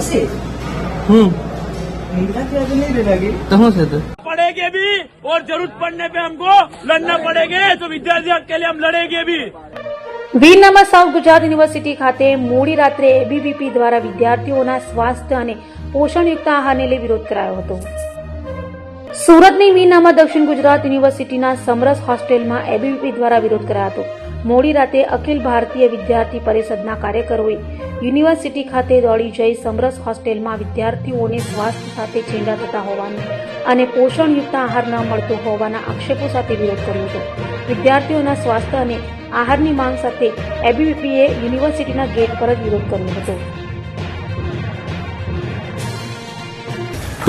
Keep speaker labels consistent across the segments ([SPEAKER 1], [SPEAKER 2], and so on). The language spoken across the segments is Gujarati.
[SPEAKER 1] से
[SPEAKER 2] हम्म
[SPEAKER 1] महिला के आगे नहीं लगेगी
[SPEAKER 2] तो શું છે તો
[SPEAKER 3] पड़ेंगे भी और जरूरत पड़ने पे हमको लड़ना पड़ेंगे तो विद्यार्थी हक के लिए हम लड़ेंगे भी
[SPEAKER 4] વીરનામાં સાઉથ ગુજરાત યુનિવર્સિટી ખાતે મોડી રાત્રે એબીવીપી દ્વારા વિદ્યાર્થીઓના સ્વાસ્થ્ય અને પોષણયુક્ત આહારને લઈ વિરોધ કરાયો હતો સુરતની વીરનામાં દક્ષિણ ગુજરાત યુનિવર્સિટીના સમરસ હોસ્ટેલમાં એબીવીપી દ્વારા વિરોધ કરાયો હતો મોડી રાતે અખિલ ભારતીય વિદ્યાર્થી પરિષદના કાર્યકરોએ યુનિવર્સિટી ખાતે દોડી જઈ સમરસ હોસ્ટેલમાં વિદ્યાર્થીઓને સ્વાસ્થ્ય સાથે ચેંડા થતા હોવાનું અને પોષણયુક્ત આહાર ન મળતો હોવાના આક્ષેપો સાથે વિરોધ કર્યો હતો. વિદ્યાર્થીઓના સ્વાસ્થ્ય અને આહારની માંગ સાથે એબીવીપીએ યુનિવર્સિટીના ગેટ પર જ વિરોધ કર્યો હતો.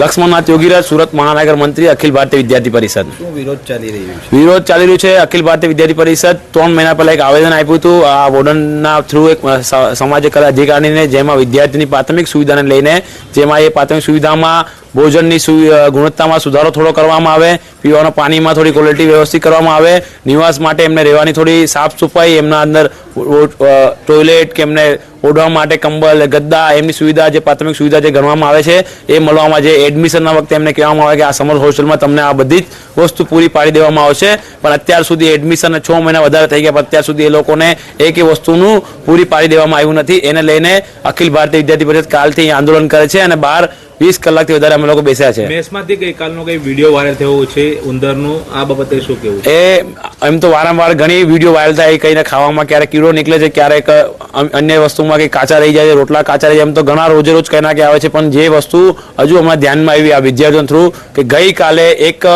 [SPEAKER 5] લક્ષ્મણનાથ યોગીરાજ સુરત મહાનગર મંત્રી અખિલ ભારતીય વિદ્યાર્થી પરિષદ.
[SPEAKER 6] વિરોધ ચાલી રહ્યો છે?
[SPEAKER 5] વિરોધ ચાલી રહ્યું છે અખિલ ભારતીય વિદ્યાર્થી પરિષદ. ત્રણ મહિના પહેલા એક આવેદન આપ્યું હતું. આ વોર્ડનના થ્રુ એક સમાજ કલા અધિકારીને જેમાં વિદ્યાર્થીની પ્રાથમિક સુવિધાને લઈને જેમાં એ પ્રાથમિક સુવિધામાં ભોજનની ગુણવત્તામાં સુધારો થોડો કરવામાં આવે પીવાના પાણીમાં થોડી ક્વોલિટી વ્યવસ્થિત કરવામાં આવે. નિવાસ માટે એમને રહેવાની થોડી સાફ સફાઈ, એમના અંદર ટોયલેટ કે એમને ઓઢવા માટે કંબલ, ગદ્દા, એમની સુવિધા જે પ્રાથમિક સુવિધા જે ગણવામાં આવે છે, એ મળવામાં જે એડમિશનના વખતે એમને કહેવામાં આવે કે આ સમર હોસ્ટેલમાં તમને આ બધી જ વસ્તુ પૂરી પાડી દેવામાં આવશે. પણ અત્યાર સુધી એડમિશન છ મહિના વધારે થઈ ગયા, પણ અત્યાર સુધી એ લોકોને એક વસ્તુનું પૂરી પાડી દેવામાં આવ્યું નથી. એને લઈને અખિલ ભારતીય વિદ્યાર્થી પરિષદ કાલથી આંદોલન કરે છે અને બાર વીસ કલાકથી વધારે અમે લોકો બેસ્યા છે.
[SPEAKER 7] મેસમાંથી ગઈકાલનો કઈ વીડિયો વાયરલ થયો છે ઉંદરનું આ બાબતે શું કેવું
[SPEAKER 5] એ એમ તો વારંવાર ઘણી વીડિયો વાયરલ થાય કઈને ખાવામાં ક્યારેક કીડો નીકળે છે ક્યારેક અન્ય વસ્તુમાં કંઈ કાચા રહી જાય છે રોટલા કાચા રહી જાય એમ તો ઘણા રોજે રોજ કઈ ના કે આવે છે પણ જે વસ્તુ હજુ અમારા ધ્યાનમાં આવી આ વિદ્યાર્થીઓ થ્રુ કે ગઈકાલે એક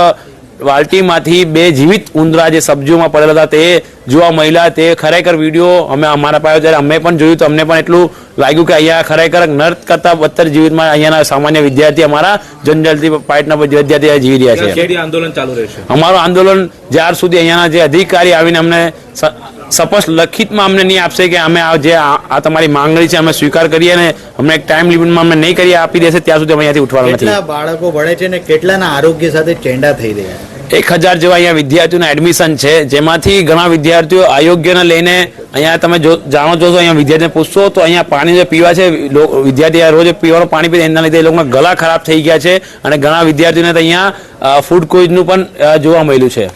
[SPEAKER 5] વાલટીમાંથી બે જીવિત ઉંદરા જે સબ્જીઓમાં પડેલા હતા તે જોવા મળ્યા. તે ખરેખર વીડિયો અમે અમારા પાસે જ્યારે અમે પણ જોયું તો અમને પણ એટલું લાગ્યું કે અહીંયા ખરેખર નર્ક કરતા બત્તર જીવિતમાં અહીંયાના સામાન્ય વિદ્યાર્થી અમારા જનરલથી પાર્ટના વિદ્યાર્થી જીવી રહ્યા છે.
[SPEAKER 7] આંદોલન ચાલુ રહેશે?
[SPEAKER 5] અમારું આંદોલન જ્યાર સુધી અહીંયાના જે અધિકારી આવીને અમને સ- સ્પષ્ટ લખિતમાં અમને નહીં આપશે કે અમે આ જે આ તમારી માંગણી છે અમે સ્વીકાર કરીએ અને અમને એક ટાઈમ લિમિટમાં અમે નહીં કરી આપી દેશે ત્યાં સુધી અમે અહીંયાથી ઉઠવાનું નથી.
[SPEAKER 6] બાળકો ભણે છે ને કેટલાના આરોગ્ય સાથે ચેંડા થઈ રહ્યા
[SPEAKER 5] એક હજાર જેવા અહીંયા વિદ્યાર્થીઓના એડમિશન છે જેમાંથી ઘણા વિદ્યાર્થીઓ અયોગ્યને લઈને અહીંયા તમે જો જાણો છો તો અહીંયા વિદ્યાર્થીને પૂછશો તો અહીંયા પાણી જે પીવા છે વિદ્યાર્થી આ રોજ પીવાનું પાણી પીને એના લીધે એ લોકોના ગળા ખરાબ થઈ ગયા છે અને ઘણા વિદ્યાર્થીઓને તો અહીંયા ફૂડ કોઇઝનું પણ જોવા મળ્યું છે.